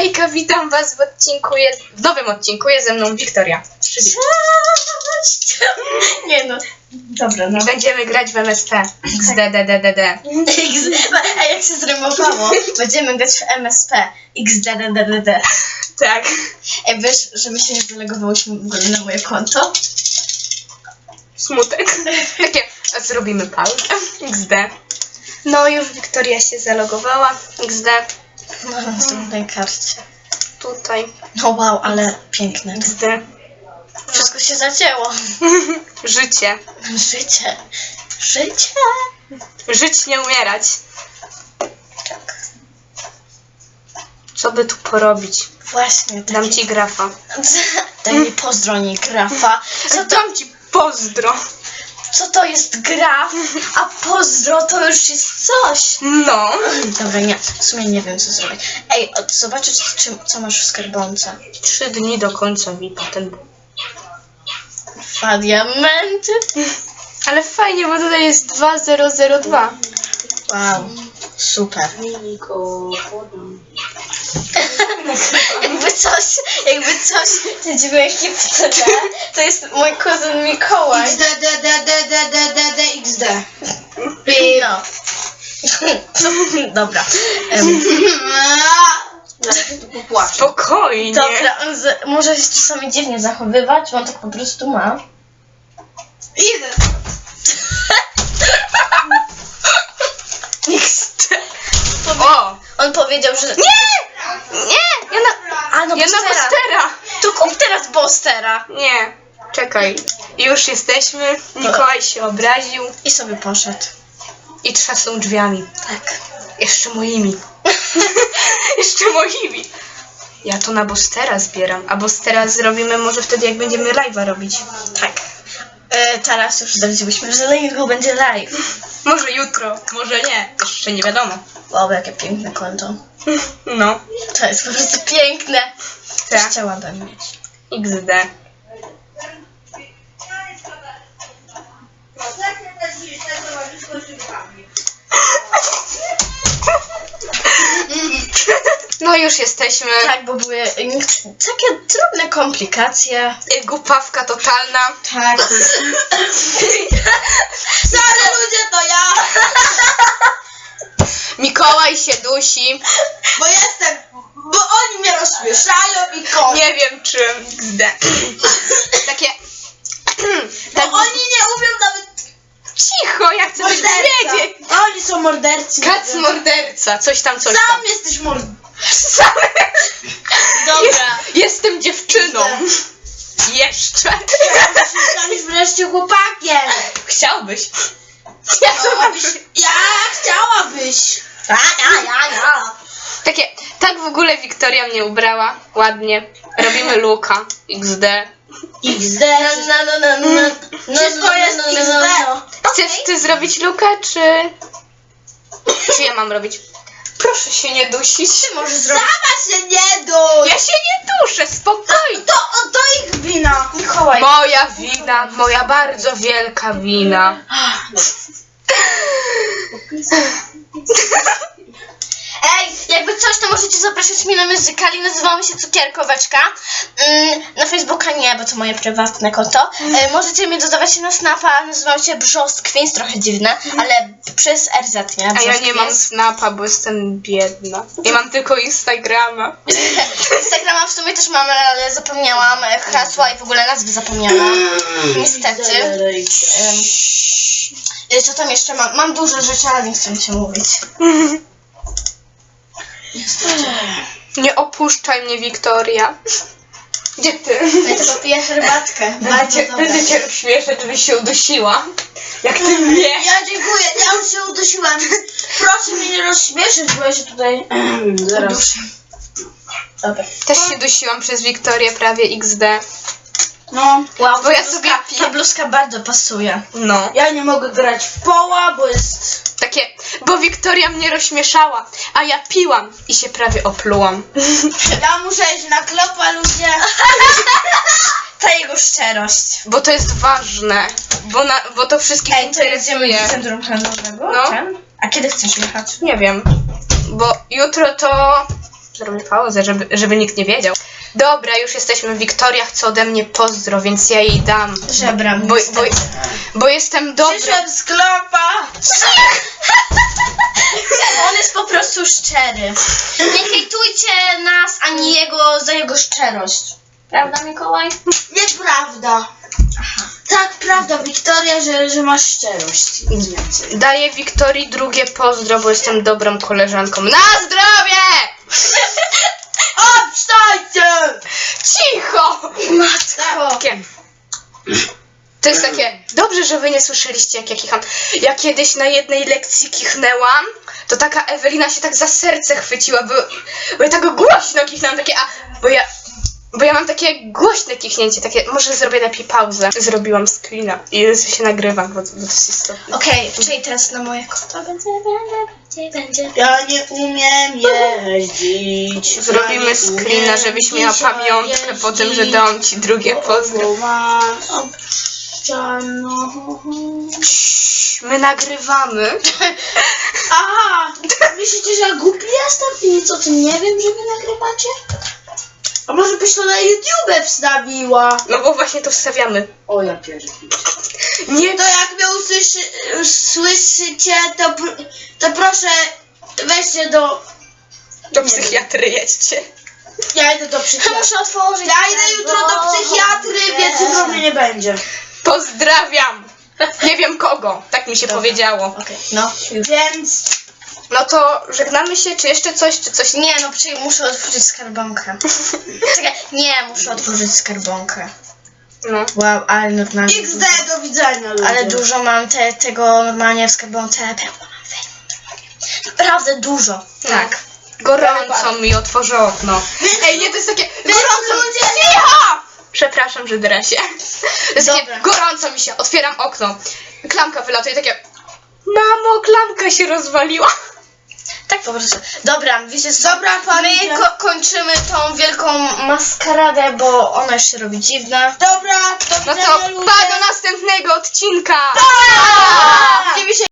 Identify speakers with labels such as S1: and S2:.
S1: Hejka, witam was w odcinku, jest, w nowym odcinku, jest ze mną Wiktoria.
S2: Cześć! Nie no, dobra, no.
S1: Będziemy grać w MSP. XDDDDD.
S2: A jak się zrymowało? Będziemy grać w MSP. XDDDD.
S1: Tak.
S2: Ej, wiesz, że my się nie zalogowałyśmy w ogóle na moje konto?
S1: Smutek. Takie, a zrobimy pauzę. XD. No już Wiktoria się zalogowała. XD.
S2: Na następnej karcie.
S1: Tutaj.
S2: No wow, ale piękne.
S1: XD.
S2: Wszystko się zacięło.
S1: Życie.
S2: Życie. Życie.
S1: Żyć, nie umierać.
S2: Tak.
S1: Co by tu porobić?
S2: Właśnie.
S1: Dam ci grafa.
S2: Daj mi pozdronik, grafa. Co to,
S1: Dam ci pozdro.
S2: Co to jest graf? A pozdro to już jest coś.
S1: No.
S2: Dobra, nie. W sumie nie wiem, co zrobić. Ej, od, zobaczyć, czy, co masz w skarbonce.
S1: Trzy dni do końca mi potem.
S2: Dwa diamenty.
S1: Ale fajnie, bo tutaj jest 2002.
S2: Wow. Super. jakby coś, jakby coś, te dźwięki w tle, to jest mój kuzyn Mikołaj.
S3: XD.
S2: No. Dobra. Em,
S1: Spokojnie.
S2: dobra, on z, może się czasami dziwnie zachowywać, bo on tak po prostu ma.
S3: Idę.
S1: O!
S2: On powiedział, że...
S1: Nie! Nie! Ja na,
S2: A no,
S1: ja na
S2: Bostera.
S1: Bostera!
S2: To kup teraz Bostera.
S1: Nie. Czekaj. Już jesteśmy. Mikołaj się obraził
S2: I sobie poszedł.
S1: i trzasą drzwiami.
S2: Tak.
S1: Jeszcze moimi. Jeszcze moimi. Ja to na Bostera zbieram. A Bostera zrobimy może wtedy, jak będziemy live'a robić.
S2: Tak. E, teraz już zdradziłyśmy, że niedługo będzie live.
S1: Może jutro, może nie. Jeszcze nie wiadomo.
S2: Wow, jakie piękne konto.
S1: No.
S2: To jest po prostu piękne. Też
S1: Tak.
S2: chciałabym mieć.
S1: XD. No już jesteśmy.
S2: Tak, bo były y, takie drobne komplikacje.
S1: Y, Głupawka totalna.
S2: Tak.
S3: Stary ludzie to ja,
S1: Mikołaj się dusi.
S3: bo jestem, bo oni mnie rozśmieszają i koniec.
S1: Nie wiem czym. XD. Takie.
S3: Bo
S1: tak,
S3: oni nie umią nawet
S1: cicho, ja chcę coś
S3: morderca.
S1: wiedzieć.
S3: Oni są mordercy.
S1: Kac morderca, coś tam, coś
S3: Sam
S1: tam.
S3: jesteś mordercą.
S1: Sam.
S2: Dobra.
S1: Jestem dziewczyną. Jeszcze.
S3: Zostaniesz wreszcie chłopakiem.
S1: Chciałbyś. Ja to mam.
S3: ja chciałabyś. Ja, ja, ja, ja.
S1: Takie, tak w ogóle Wiktoria mnie ubrała. Ładnie. Robimy luka. XD.
S3: XD.
S2: No, no, no, no, no. No,
S3: Wszystko
S2: no,
S3: jest
S2: no, no,
S3: XD.
S2: no, no.
S1: Chcesz ty zrobić luka, czy... Czy ja mam robić? Proszę się nie dusić.
S2: Ty możesz zrobić.
S3: Sama się nie duj.
S1: Ja się nie duszę, spokojnie.
S3: To, o, to ich wina.
S2: Mikołaj.
S1: Moja wina, moja bardzo wielka wina.
S2: Jakby coś, to możecie zapraszać mnie na muzykali. Nazywamy się Cukierkoweczka. Mm, na Facebooka nie, bo to moje prywatne konto. E, możecie mnie dodawać na Snapa. Nazywam się Brzoskwins, trochę dziwne, ale przez RZ, nie?
S1: A ja nie mam
S2: Brzoskwins.
S1: snapa, bo jestem biedna. Ja mam tylko Instagrama.
S2: Instagrama w sumie też mamy, ale zapomniałam e, hasła i w ogóle nazwy zapomniałam. Niestety. Em, e, Co tam jeszcze mam? Mam dużo rzeczy, ale nie chcę mi się mówić.
S1: Nie opuszczaj mnie, Wiktoria. Gdzie ty?
S2: Ja tylko piję herbatkę.
S1: Będzie, będę cię rozśmieszać, żebyś się udusiła. Jak ty mnie.
S3: Ja dziękuję, ja już się udusiłem. Proszę mnie nie rozśmieszyć, bo ja się tutaj
S2: Zaraz. Dobra.
S1: Też się dusiłam przez Wiktorię prawie XD.
S3: No,
S2: Wow,
S1: Bo ja sobie piję-
S2: Ta bluzka bardzo pasuje.
S1: No.
S3: ja nie mogę grać w poła, bo jest...
S1: Takie, bo Wiktoria mnie rozśmieszała, a ja piłam i się prawie oplułam.
S3: Ja muszę iść na klopa, ludzie.
S2: Ta jego szczerość.
S1: Bo to jest ważne. Bo, na, bo to wszystkich
S2: Ej, to jedziemy
S1: interesuje.
S2: do centrum handlowego?
S1: No.
S2: A kiedy chcesz jechać?
S1: Nie wiem. Bo jutro to Zrobię pauzę, żeby, żeby nikt nie wiedział. Dobra, już jesteśmy. Wiktoria chce ode mnie pozdro, więc ja jej dam.
S2: Żebram.
S1: Bo, bo, bo jestem dobra.
S3: Przyszłem z klopa.
S2: On jest po prostu szczery. Nie hejtujcie nas ani jego za jego szczerość. Prawda, Mikołaj?
S3: Nieprawda. Tak, prawda, Wiktoria, że, że masz szczerość. Nic więcej.
S1: Daję Wiktorii drugie pozdro, bo jestem dobrą koleżanką. Na zdrowie!
S3: Obstajcie!
S1: Cicho!
S2: Matko.
S1: Takie. To jest takie, dobrze, że wy nie słyszeliście, jak ja kicham. Ja kiedyś na jednej lekcji kichnęłam, to taka Ewelina się tak za serce chwyciła, bo, bo ja tak głośno kichnęłam, takie, a, bo ja, bo ja mam takie głośne kichnięcie, takie, może zrobię lepiej pauzę. Zrobiłam screena i się nagrywa, bo, bo to jest istotne.
S2: Okej, czyli teraz na moje konto będzie, będzie, będzie, będzie.
S3: Ja nie umiem jeździć.
S1: Zrobimy
S3: Ja nie
S1: screena,
S3: umiem
S1: żebyś miała
S3: dzisiaj
S1: pamiątkę po tym, że
S3: jeździć,
S1: dałam ci drugie pozdro.
S3: bo obszczaną-
S1: My nagrywamy.
S3: Aha! Myślicie, że ja głupi jestem i nic o tym nie wiem, że wy nagrywacie? A może byś to na YouTube wstawiła?
S1: No bo właśnie to wstawiamy.
S3: O ja pierdolę.
S1: Nie,
S3: To jak mnie usłyszy, usłyszycie, to, pr- to proszę weźcie do...
S1: do psychiatry jedźcie.
S3: Ja idę do
S2: Ja
S3: psychiatry.
S2: muszę otworzyć.
S3: Ja idę jutro do psychiatry, więc jutro mnie nie będzie.
S1: Pozdrawiam! Nie wiem kogo, tak mi się powiedziało.
S2: Okej, no, już.
S3: Więc
S1: No to żegnamy się, czy jeszcze coś, czy coś nie?
S2: No przecież muszę otworzyć skarbonkę. Czekaj, nie, muszę otworzyć skarbonkę.
S1: No.
S2: Wow, ale normalnie.
S3: XD, do widzenia ludzie.
S2: Ale dużo mam te, tego normalnie w skarbonce. Pełno mam normalnie. Naprawdę dużo. Tak.
S1: Gorąco mi otworzę okno. Ej, nie, to jest takie gorąco.
S3: ludzie-
S1: Cicho! Przepraszam, że drasie. To jest takie
S2: Dobra.
S1: gorąco mi się, otwieram okno. Klamka wylatuje, takie... Mamo, klamka się rozwaliła.
S2: Tak po prostu. Dobra, wiecie co?
S3: Dobra,
S2: My ko- kończymy tą wielką maskaradę, bo ona już się robi dziwna.
S3: Dobra, do
S1: No
S3: widzenia
S1: to
S3: ludzie.
S1: pa do następnego odcinka!
S2: Pa!
S3: Widzimy się